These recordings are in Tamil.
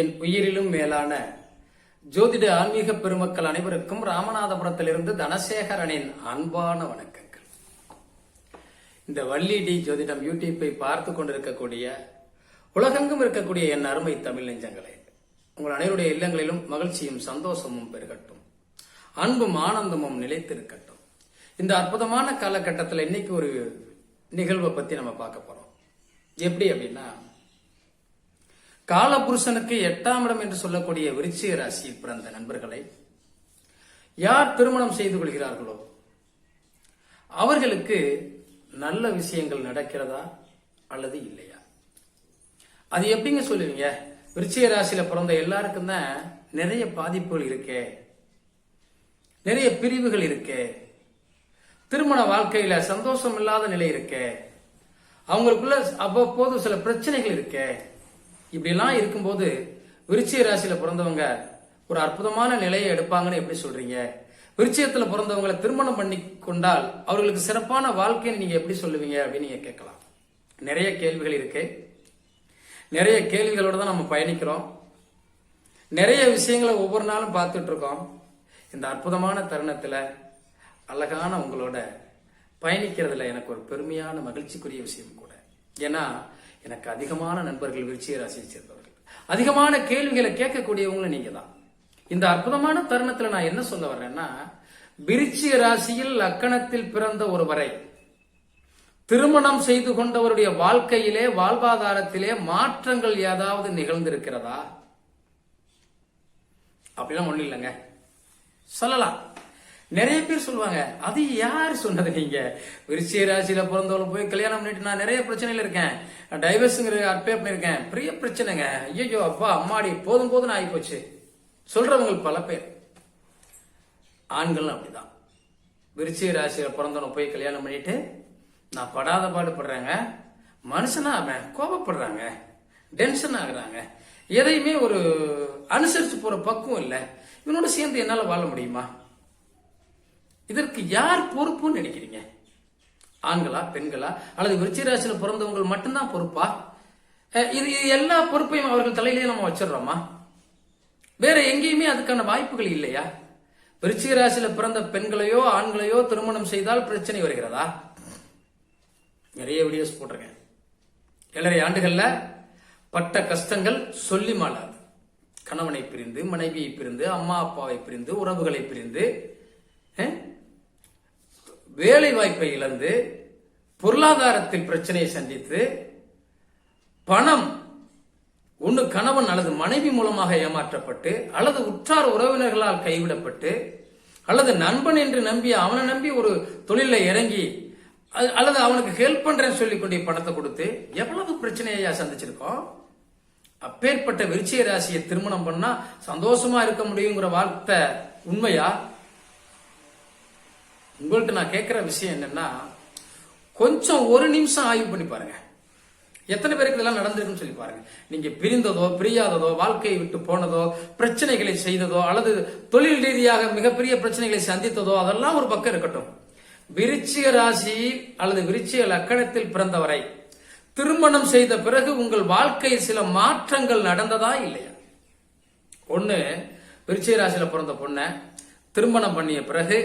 என் உயிரிலும் மேலான. ஜோதிட ஆன்மீக பெருமக்கள் அனைவருக்கும் ராமநாதபுரத்திலிருந்து தனசேகரனின் அன்பான வணக்கங்கள். இந்த வள்ளி டி ஜோதிடம் யூடியூப்பை பார்த்து கொண்டிருக்கக்கூடிய உலகெங்கும் இருக்கக்கூடிய என் அருமை தமிழ் நெஞ்சங்களே உங்கள் அனைவருடைய இல்லங்களிலும் மகிழ்ச்சியும் சந்தோஷமும் பெருகட்டும். அன்பும் ஆனந்தமும் நிலைத்திருக்கட்டும். இந்த அற்புதமான காலகட்டத்தில் இன்னைக்கு ஒரு நிகழ்வை பத்தி நம்ம பார்க்க போறோம். எப்படி அப்படின்னா காலபுருஷனுக்கு எட்டாம் இடம் என்று சொல்லக்கூடிய விருச்சிக ராசியில் பிறந்த நண்பர்களை யார் திருமணம் செய்து கொள்கிறார்களோ அவர்களுக்கு நல்ல விஷயங்கள் நடக்கிறதா அல்லது இல்லையா? அது எப்படிங்க சொல்லுவீங்க? விருச்சிக ராசியில பிறந்த எல்லாருக்கும் தான் நிறைய பாதிப்புகள் இருக்கே நிறைய பிரிவுகள் இருக்கே திருமண வாழ்க்கையில சந்தோஷம் இல்லாத நிலை இருக்கே அவங்களுக்குள்ள அவ்வப்போது சில பிரச்சனைகள் இருக்கே இப்படிலாம் இருக்கும்போது விருச்சிய ராசியில பிறந்தவங்க ஒரு அற்புதமான நிலையை எடுப்பாங்கன்னு எப்படி சொல்றீங்க? விருச்சியத்துல பிறந்தவங்களை திருமணம் பண்ணி கொண்டால் அவர்களுக்கு சிறப்பான வாழ்க்கைன்னு நீங்க எப்படி சொல்லுவீங்க அப்படின்னு நீங்க கேட்கலாம். நிறைய கேள்விகள் இருக்கு. நிறைய கேள்விகளோட தான் நம்ம பயணிக்கிறோம். நிறைய விஷயங்களை ஒவ்வொரு நாளும் பார்த்துட்டு இருக்கோம். இந்த அற்புதமான தருணத்துல அழகான உங்களோட பயணிக்கிறதுல எனக்கு ஒரு பெருமையான மகிழ்ச்சிக்குரிய விஷயம் கூட. ஏன்னா எனக்கு அதிகமான நண்பர்கள் விருச்சிய ராசியை சேர்ந்தவர்கள் அதிகமான கேள்விகளை கேட்கக்கூடியவங்களும் நீங்க தான் இந்த அற்புதமான தருணத்துல நான் என்ன சொல்ல வர்றேன்னா விருச்சிய ராசியில் லக்கணத்தில் பிறந்த ஒருவரை திருமணம் செய்து கொண்டவருடைய வாழ்க்கையிலே வாழ்வாதாரத்திலே மாற்றங்கள் ஏதாவது நிகழ்ந்திருக்கிறதா? அப்படிலாம் ஒண்ணு இல்லைங்க. சொல்லலாம். நிறைய பேர் சொல்லுவாங்க அது யார் சொன்னது நீங்க? விருச்சிய ராசியில பிறந்தவளை போய் கல்யாணம் பண்ணிட்டு நான் நிறைய பிரச்சனையில இருக்கேன். டைவர்ஸுங்கிற அட்பே பண்ணிருக்கேன் பெரிய பிரச்சனைங்க. ஐயோ அப்பா அம்மாடி போதும் போதும் ஆகி போச்சு சொல்றவங்க பல பேர். ஆண்கள் அப்படிதான். விருச்சிய ராசியில பிறந்தவனை போய் கல்யாணம் பண்ணிட்டு நான் படாத பாடுபடுறேங்க மனுஷனா அவன் கோபப்படுறாங்க. டென்ஷன் ஆகுறாங்க. எதையுமே ஒரு அனுசரிச்சு போற பக்குவம் இல்லை. இவனோட சேர்ந்து என்னால வாழ முடியுமா? இதற்கு யார் பொறுப்புன்னு நினைக்கிறீங்க? ஆண்களா பெண்களா? அல்லது விருச்சிராசியில் பிறந்தவங்க மட்டும்தான் பொறுப்பா? இது எல்லா பொறுப்பையும் அவர்கள் தலையிலேயே நம்ம வச்சிடுறோமா? வேற எங்கேயுமே அதுக்கான வாய்ப்புகள் இல்லையா? விருச்சிக ராசியில பிறந்த பெண்களையோ ஆண்களையோ திருமணம் செய்தால் பிரச்சனை வருகிறதா? நிறைய வீடியோஸ் போட்டிருக்கேன். ஏழரை ஆண்டுகள்ல பட்ட கஷ்டங்கள் சொல்லி மாளாது கணவனை பிரிந்து மனைவியை பிரிந்து அம்மா அப்பாவை பிரிந்து உறவுகளை பிரிந்து வேலை வாய்ப்பை இழந்து பொருளாதாரத்தில் பிரச்சனையை சந்தித்து பணம் ஒன்று கணவன் அல்லது மனைவி மூலமாக ஏமாற்றப்பட்டு அல்லது உற்றார் உறவினர்களால் கைவிடப்பட்டு அல்லது நண்பன் என்று நம்பி அவனை நம்பி ஒரு தொழிலில் இறங்கி அது- அல்லது அவனுக்கு ஹெல்ப் பண்றேன்னு சொல்லி கொண்டு பணத்தை கொடுத்து எவ்வளவு பிரச்சனையா சந்திச்சிருக்கோம்? அப்பேற்பட்ட விருச்சிய ராசியை திருமணம் பண்ணா சந்தோஷமா இருக்க முடியுங்கிற வார்த்தை உண்மையா? உங்கள்கிட்ட நான் கேட்கிற விஷயம் என்னன்னா கொஞ்சம் ஒரு நிமிஷம் ஆய்வு பண்ணி பாருங்க. எத்தனை பேருக்கு இதெல்லாம் நடந்திருக்குன்னு சொல்லி பாருங்க. நீங்க பிரிந்ததோ பிரியாததோ வாழ்க்கையை விட்டு போனதோ பிரச்சனைகளை செய்ததோ அல்லது தொழில் ரீதியாக மிகப்பெரிய பிரச்சனைகளை சந்தித்ததோ அதெல்லாம் ஒரு பக்கம் இருக்கட்டும். விருச்சிக ராசி அல்லது விருச்சிக லக்கணத்தில் பிறந்தவரை திருமணம் செய்த பிறகு உங்கள் வாழ்க்கையில் சில மாற்றங்கள் நடந்ததா இல்லையா? ஒன்று விருச்சிக ராசியில பிறந்த பொண்ணை திருமணம் பண்ணிய பிறகு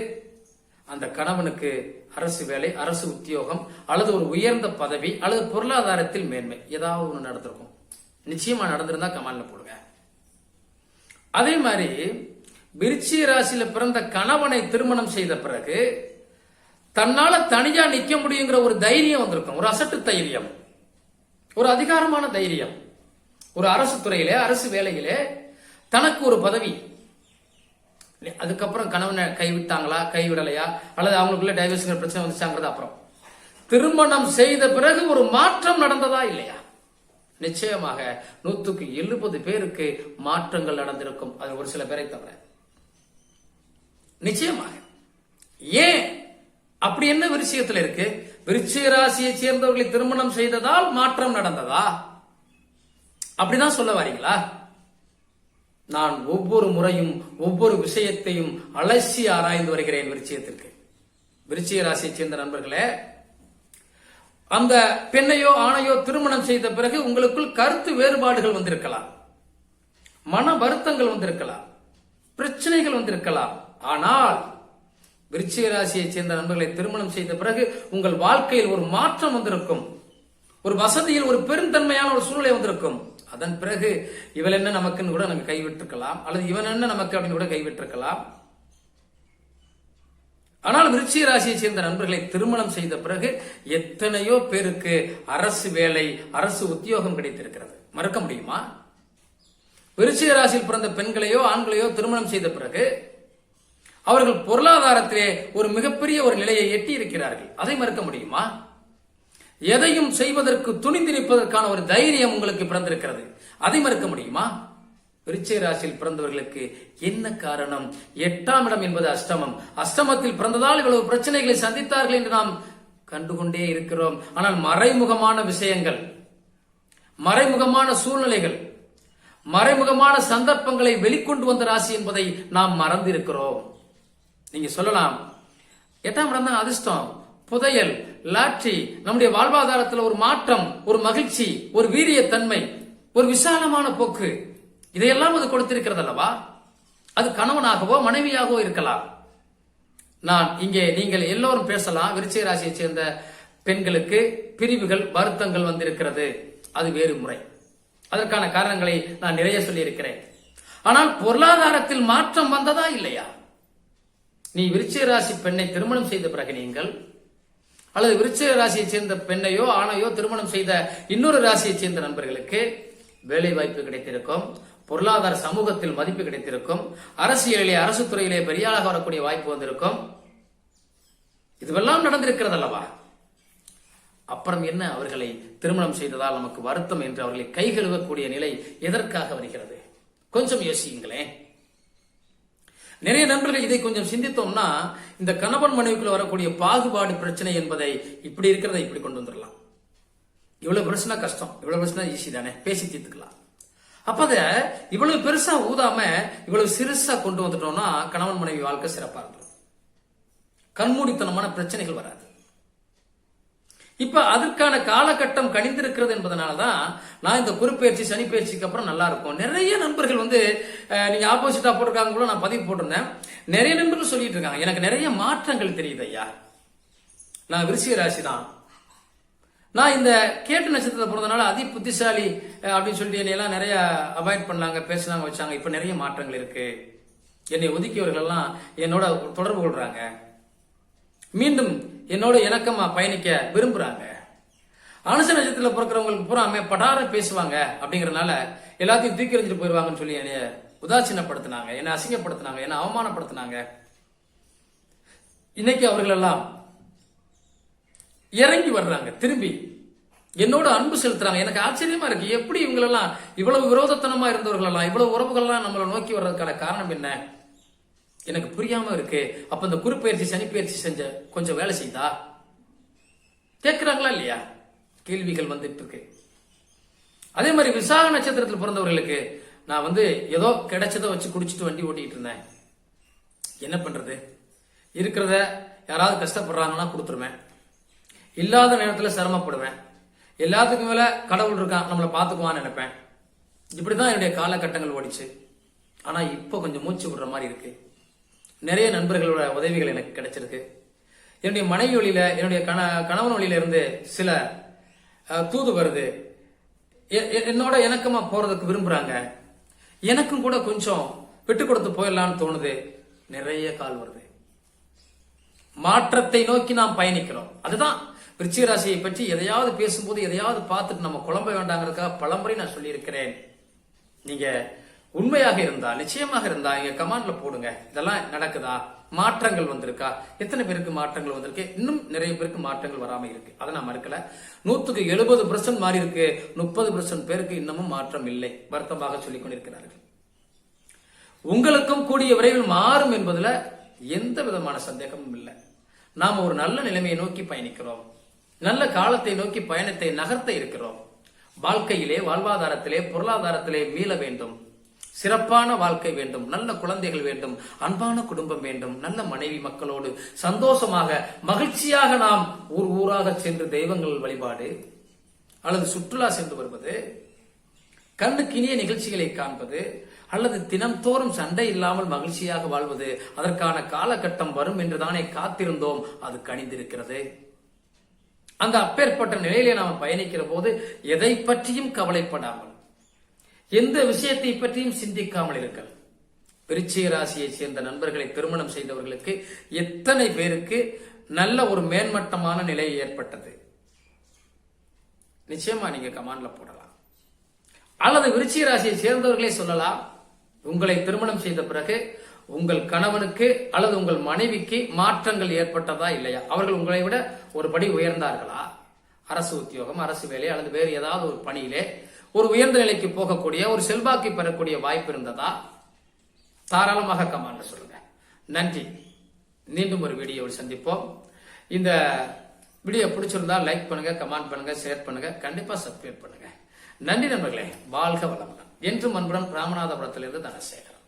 அந்த கணவனுக்கு அரசு வேலை அரசு உத்தியோகம் அல்லது ஒரு உயர்ந்த பதவி அல்லது பொருளாதாரத்தில் மேன்மை ஏதாவது ஒன்று நடந்திருக்கும். நிச்சயமா நடந்திருந்தா கமால்ல போடுங்க. அதே மாதிரி விருச்சி ராசியில பிறந்த கணவனை திருமணம் செய்த பிறகு தன்னால தனியா நிக்க முடியுங்கிற ஒரு தைரியம் வந்திருக்கும். ஒரு அசட்டு தைரியம். ஒரு அதிகாரமான தைரியம். ஒரு அரசு துறையிலே அரசு வேலையிலே தனக்கு ஒரு பதவி அதுக்கப்புறம் கணவனை கைவிட்டாங்களா கைவிடலையா? அல்லது அவங்களுக்குள்ள டைவர்ஸ்ங்கிற பிரச்சனை வந்துச்சாங்கிறது அப்புறம். திருமணம் செய்த பிறகு ஒரு மாற்றம் நடந்ததா இல்லையா? நிச்சயமாக நூத்துக்கு எழுபது பேருக்கு மாற்றங்கள் நடந்திருக்கும். அது ஒரு சில பேரை தவிர. நிச்சயமாக. ஏன்? அப்படி என்ன விருச்சியத்தில் இருக்கு? விருச்சிக ராசியை சேர்ந்தவர்களை திருமணம் செய்ததால் மாற்றம் நடந்ததா? அப்படிதான் சொல்ல வரீங்களா? நான் ஒவ்வொரு முறையும் ஒவ்வொரு விஷயத்தையும் அலசி ஆராய்ந்து வருகிறேன் விருச்சியத்திற்கு விருச்சிய ராசியை சேர்ந்த நண்பர்களே அந்த பெண்ணையோ ஆணையோ திருமணம் செய்த பிறகு உங்களுக்குள் கருத்து வேறுபாடுகள் வந்திருக்கலாம். மன வருத்தங்கள் வந்திருக்கலாம். பிரச்சனைகள் வந்திருக்கலாம். ஆனால் விருச்சிக ராசியைச் சேர்ந்த நண்பர்களை திருமணம் செய்த பிறகு உங்கள் வாழ்க்கையில் ஒரு மாற்றம் வந்திருக்கும். ஒரு வசதியில் ஒரு பெருந்தன்மையான ஒரு சூழ்நிலை வந்திருக்கும். அதன் பிறகு இவள் என்ன நமக்குன்னு கூட நமக்கு கைவிட்டிருக்கலாம். அல்லது இவன் என்ன நமக்கு அப்படின்னு கூட கைவிட்டிருக்கலாம். ஆனால் விருச்சிக ராசியை சேர்ந்த நண்பர்களை திருமணம் செய்த பிறகு எத்தனையோ பேருக்கு அரசு வேலை அரசு உத்தியோகம் கிடைத்திருக்கிறது. மறுக்க முடியுமா? விருச்சிக ராசியில் பிறந்த பெண்களையோ ஆண்களையோ திருமணம் செய்த பிறகு அவர்கள் பொருளாதாரத்திலே ஒரு மிகப்பெரிய ஒரு நிலையை எட்டி இருக்கிறார்கள் அதை மறுக்க முடியுமா? எதையும் செய்வதற்கு துணிந்து நிற்பதற்கான ஒரு தைரியம் உங்களுக்கு பிறந்திருக்கிறது. அதை மறுக்க முடியுமா? விருச்சை ராசியில் பிறந்தவர்களுக்கு என்ன காரணம்? எட்டாம் இடம் என்பது அஷ்டமம். அஷ்டமத்தில் பிறந்ததால் இவ்வளவு பிரச்சனைகளை சந்தித்தார்கள் என்று நாம் கண்டுகொண்டே இருக்கிறோம். ஆனால் மறைமுகமான விஷயங்கள் மறைமுகமான சூழ்நிலைகள் மறைமுகமான சந்தர்ப்பங்களை வெளிக்கொண்டு வந்த ராசி என்பதை நாம் மறந்திருக்கிறோம். நீங்க சொல்லலாம் எட்டாம் இடம் தான் அதிர்ஷ்டம். புதையல் லாட்ரி நம்முடைய வாழ்வாதாரத்தில் ஒரு மாற்றம் ஒரு மகிழ்ச்சி ஒரு வீரியத்தன்மை ஒரு விசாலமான போக்கு. இதையெல்லாம் அது கொடுத்திருக்கிறது அல்லவா அது கணவனாகவோ மனைவியாகவோ இருக்கலாம். நான் இங்கே நீங்கள் எல்லோரும் பேசலாம். விருச்சிக ராசியை சேர்ந்த பெண்களுக்கு பிரிவுகள் வருத்தங்கள் வந்திருக்கிறது. அது வேறு முறை. அதற்கான காரணங்களை நான் நிறைய சொல்லியிருக்கிறேன். ஆனால் பொருளாதாரத்தில் மாற்றம் வந்ததா இல்லையா? நீ விருச்சிக ராசி பெண்ணை திருமணம் செய்த பிறகு நீங்கள் அல்லது விருச்சிக ராசியை சேர்ந்த பெண்ணையோ ஆணையோ திருமணம் செய்த இன்னொரு ராசியை சேர்ந்த நண்பர்களுக்கு வேலை வாய்ப்பு கிடைத்திருக்கும். பொருளாதார சமூகத்தில் மதிப்பு கிடைத்திருக்கும். அரசியலிலே அரசு துறையிலே பெரியாளாக வரக்கூடிய வாய்ப்பு வந்திருக்கும். இதுவெல்லாம் நடந்திருக்கிறது அல்லவா அப்புறம் என்ன அவர்களை திருமணம் செய்ததால் நமக்கு வருத்தம் என்று அவர்களை கைகழுவக்கூடிய நிலை எதற்காக வருகிறது? கொஞ்சம் யோசியுங்களேன். நிறைய நண்பர்கள் இதை கொஞ்சம் சிந்தித்தோம்னா இந்த கணவன் மனைவிக்குள்ள வரக்கூடிய பாகுபாடு பிரச்சனை என்பதை இப்படி இருக்கிறத இப்படி கொண்டு வந்துடலாம். இவ்வளவு பிரச்சனை கஷ்டம். இவ்வளவு பிரச்சனை ஈஸி தானே. பேசி தீர்த்துக்கலாம். அப்ப அத இவ்வளவு பெருசா ஊதாம இவ்வளவு சிறுசா கொண்டு வந்துட்டோம்னா கணவன் மனைவி வாழ்க்கை சிறப்பா இருந்துடும் கண்மூடித்தனமான பிரச்சனைகள் வராது. இப்ப அதற்கான காலகட்டம் கணிந்திருக்கிறது என்பதனாலதான் நான் இந்த குறுப்பெயர்ச்சி சனி பயிற்சிக்கு அப்புறம் நல்லா இருக்கும். நிறைய நண்பர்கள் வந்து நீங்க ஆப்போசிட்டா போட்டிருக்காங்க கூட நான் பதிவு போட்டிருந்தேன். நிறைய நண்பர்கள் சொல்லிட்டு இருக்காங்க. எனக்கு நிறைய மாற்றங்கள் தெரியுது ஐயா. நான் விருச்சிக ராசி தான் நான் இந்த கேட்டு நட்சத்திரத்தில் பிறந்தனால அதி புத்திசாலி அப்படின்னு சொல்லிட்டு என்னையெல்லாம் நிறைய அவாய்ட் பண்ணாங்க பேசினாங்க வச்சாங்க. இப்ப நிறைய மாற்றங்கள் இருக்கு. என்னை ஒதுக்கியவர்கள் எல்லாம் என்னோட தொடர்பு கொள்றாங்க. மீண்டும் என்னோட இணக்கமா பயணிக்க விரும்புறாங்க. அனுச நட்சத்திரத்தில் பிறக்கிறவங்களுக்கு பூராமே படாரம் பேசுவாங்க அப்படிங்கறதுனால எல்லாத்தையும் தூக்கி எறிஞ்சிட்டு போயிருவாங்கன்னு சொல்லி என்னைய உதாசீனப்படுத்தினாங்க. என்னை அசிங்கப்படுத்தினாங்க. என்னை அவமானப்படுத்தினாங்க. இன்னைக்கு அவர்கள் எல்லாம் இறங்கி வர்றாங்க. திரும்பி என்னோட அன்பு செலுத்துறாங்க. எனக்கு ஆச்சரியமா இருக்கு. எப்படி இவங்களெல்லாம் இவ்வளவு விரோதத்தனமா இருந்தவர்கள் எல்லாம் இவ்வளவு உறவுகள்லாம் நம்மளை நோக்கி வர்றதுக்கான காரணம் என்ன? எனக்கு புரியாம இருக்கு. அப்ப இந்த குறுப்பெயர்ச்சி சனிப்பெயர்ச்சி செஞ்ச கொஞ்சம் வேலை செய்தா? கேட்கிறாங்களா இல்லையா? கேள்விகள் வந்துட்டு இருக்கு. அதே மாதிரி விசாக நட்சத்திரத்தில் பிறந்தவர்களுக்கு நான் வந்து ஏதோ கிடைச்சதை வச்சு குடிச்சிட்டு வண்டி ஓட்டிட்டு இருந்தேன். என்ன பண்றது? இருக்கிறத யாராவது கஷ்டப்படுறாங்கன்னா கொடுத்துருவேன். இல்லாத நேரத்தில் சிரமப்படுவேன். எல்லாத்துக்கும் மேல கடவுள் இருக்கான் நம்மளை பார்த்துக்குவான்னு நினைப்பேன். இப்படிதான் என்னுடைய காலகட்டங்கள் ஓடிச்சு. ஆனா இப்போ கொஞ்சம் மூச்சு விடுற மாதிரி இருக்கு. நிறைய நண்பர்களோட உதவிகள் எனக்கு கிடைச்சிருக்கு. என்னுடைய மனைவி வழியில என்னுடைய கண கணவன் வழியில இருந்து சில தூது வருது. என்னோட இணக்கமா போறதுக்கு விரும்புறாங்க. எனக்கும் கூட கொஞ்சம் விட்டு கொடுத்து போயிடலாம்னு தோணுது. நிறைய கால் வருது. மாற்றத்தை நோக்கி நாம் பயணிக்கிறோம். அதுதான் விருச்சிக ராசியை பற்றி எதையாவது பேசும்போது எதையாவது பார்த்துட்டு நம்ம குழம்ப வேண்டாங்கிறதுக்காக பலமுறை நான் சொல்லியிருக்கிறேன். நீங்க உண்மையாக இருந்தா நிச்சயமாக இருந்தா இங்க கமாண்ட்ல போடுங்க. இதெல்லாம் நடக்குதா? மாற்றங்கள் வந்திருக்கா? எத்தனை பேருக்கு மாற்றங்கள் வந்திருக்கு? இன்னும் நிறைய பேருக்கு மாற்றங்கள் வராம இருக்கு. அதை நான் மறுக்கல. நூத்துக்கு எழுபது பர்சன்ட் மாறி இருக்கு. முப்பது பர்சன்ட் பேருக்கு இன்னமும் மாற்றம் இல்லை. வருத்தமாக சொல்லிக் கொண்டிருக்கிறார்கள். உங்களுக்கும் கூடிய விரைவில் மாறும் என்பதுல எந்த விதமான சந்தேகமும் இல்லை. நாம் ஒரு நல்ல நிலைமையை நோக்கி பயணிக்கிறோம். நல்ல காலத்தை நோக்கி பயணத்தை நகர்த்த இருக்கிறோம். வாழ்க்கையிலே வாழ்வாதாரத்திலே பொருளாதாரத்திலே மீள வேண்டும். சிறப்பான வாழ்க்கை வேண்டும் நல்ல குழந்தைகள் வேண்டும் அன்பான குடும்பம் வேண்டும் நல்ல மனைவி மக்களோடு சந்தோஷமாக மகிழ்ச்சியாக நாம் ஊர் ஊராக சென்று தெய்வங்கள் வழிபாடு அல்லது சுற்றுலா சென்று வருவது கண்ணுக்கு இனிய நிகழ்ச்சிகளை காண்பது அல்லது தினம்தோறும் சண்டை இல்லாமல் மகிழ்ச்சியாக வாழ்வது அதற்கான காலகட்டம் வரும் என்றுதானே காத்திருந்தோம் அது கணிந்திருக்கிறது அந்த அப்பேற்பட்ட நிலையிலே நாம் பயணிக்கிற போது எதை பற்றியும் கவலைப்படாமல் எந்த விஷயத்தை பற்றியும் சிந்திக்காமல் இருக்கல் விருச்சிக ராசியைச் சேர்ந்த நண்பர்களை திருமணம் செய்தவர்களுக்கு எத்தனை பேருக்கு நல்ல ஒரு மேன்மட்டமான நிலை ஏற்பட்டது? நிச்சயமா நீங்க கமாண்ட்ல போடலாம். அல்லது விருச்சிக ராசியை சேர்ந்தவர்களே சொல்லலாம் உங்களை திருமணம் செய்த பிறகு உங்கள் கணவனுக்கு அல்லது உங்கள் மனைவிக்கு மாற்றங்கள் ஏற்பட்டதா இல்லையா? அவர்கள் உங்களை விட ஒரு படி உயர்ந்தார்களா? அரசு உத்தியோகம் அரசு வேலை அல்லது வேறு ஏதாவது ஒரு பணியிலே ஒரு உயர்ந்த நிலைக்கு போகக்கூடிய ஒரு செல்வாக்கை பெறக்கூடிய வாய்ப்பு இருந்ததா? தாராளமாக கமாண்ட சொல்லுங்க. நன்றி. மீண்டும் ஒரு வீடியோவில் சந்திப்போம். இந்த வீடியோ பிடிச்சிருந்தா லைக் பண்ணுங்க கமெண்ட் பண்ணுங்க ஷேர் பண்ணுங்க கண்டிப்பா சப்ஸ்கிரைப் பண்ணுங்க. நன்றி நண்பர்களே வாழ்க வளமுடன். என்றும் அன்புடன் ராமநாதபுரத்திலிருந்து தனசேகரன்.